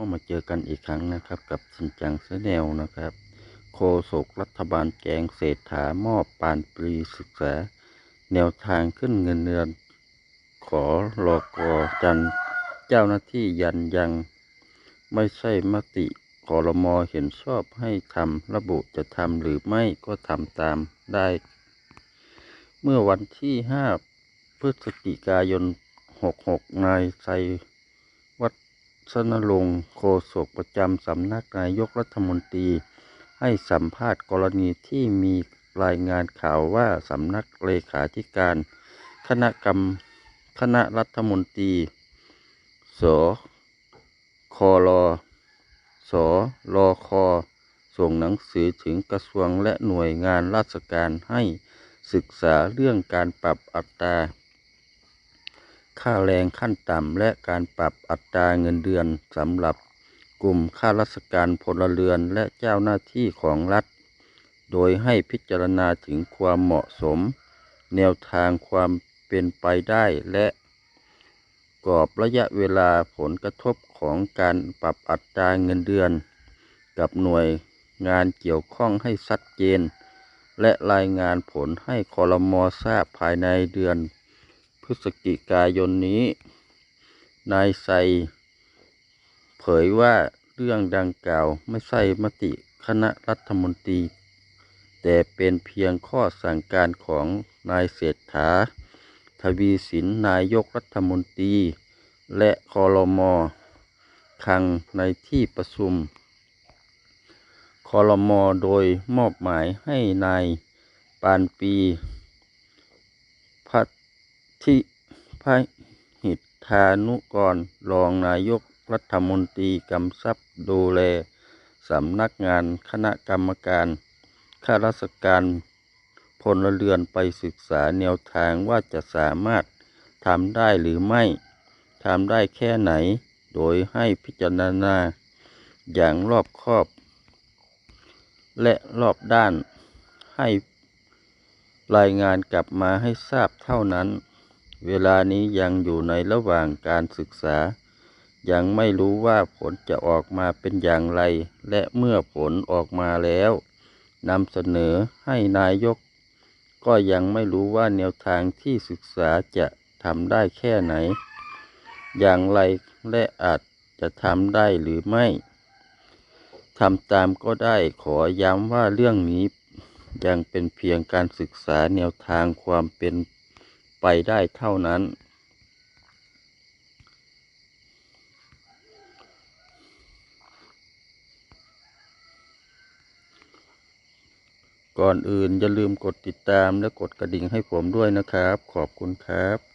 ก็มาเจอกันอีกครั้งนะครับกับชินจังเสแนลนะครับ โคศกรัฐบาลแกงเศรษฐามอบปานปรีศึกษา แนวทางขึ้นเงินเดือน ขอรอกอจันเจ้าหน้าที่ยันยัง ไม่ใช่มติคอรมอเห็นชอบให้ทำระบุจะทำหรือไม่ก็ทำตามได้ เมื่อวันที่ 5 พฤศจิกายน 66 นายไซ ฒนรงค์โฆษกประจำสำนักนายกรัฐมนตรี ให้สัมภาษณ์กรณีที่มีรายงานข่าวว่าสำนักเลขาธิการ คณะกรรมคณะรัฐมนตรี สครสรคส่งหนังสือถึงกระทรวงและหน่วยงานราชการให้ศึกษาเรื่องการปรับอัตรา ค่าแรงขั้นต่ำ และการปรับอัตราเงินเดือนสำหรับกลุ่มข้าราชการพลเรือนและเจ้าหน้าที่ของรัฐ โดยให้พิจารณาถึงความเหมาะสม แนวทางความเป็นไปได้และกรอบระยะเวลาผลกระทบของการปรับอัตราเงินเดือน กับหน่วยงานเกี่ยวข้องให้ชัดเจน และรายงานผลให้คอรมอทราบภายในเดือน ฤศจิกายนนี้ นายไซเผยว่าเรื่องดังกล่าวไม่ใช่มติคณะรัฐมนตรี แต่เป็นเพียงข้อสั่งการของนายเศรษฐา ทวีสินนายกรัฐมนตรี และคอรมอคลังในที่ประชุมคอรมอโดยมอบหมายให้นายปานปี ธิพหิทธานุกร รองนายกรัฐมนตรีกำชับดูแลสำนักงานคณะกรรมการข้าราชการพลเรือนไปศึกษาแนวทางว่าจะสามารถทำได้หรือไม่ทำได้แค่ไหน โดยให้พิจารณาอย่างรอบคอบ และรอบด้านให้รายงานกลับมาให้ทราบเท่านั้น เวลานี้ยังอยู่ในระหว่างการศึกษา ยังไม่รู้ว่าผลจะออกมาเป็นอย่างไร และเมื่อผลออกมาแล้วนำเสนอให้นายก ก็ยังไม่รู้ว่าแนวทางที่ศึกษาจะทำได้แค่ไหน อย่างไรและอาจจะทำได้หรือไม่ทำตามก็ได้ขอย้ำว่าเรื่องนี้ยังเป็นเพียงการศึกษาแนวทางความเป็น ไปได้เท่านั้น ก่อนอื่นอย่าลืมกดติดตามและกดกระดิ่งให้ผมด้วยนะครับ ขอบคุณครับ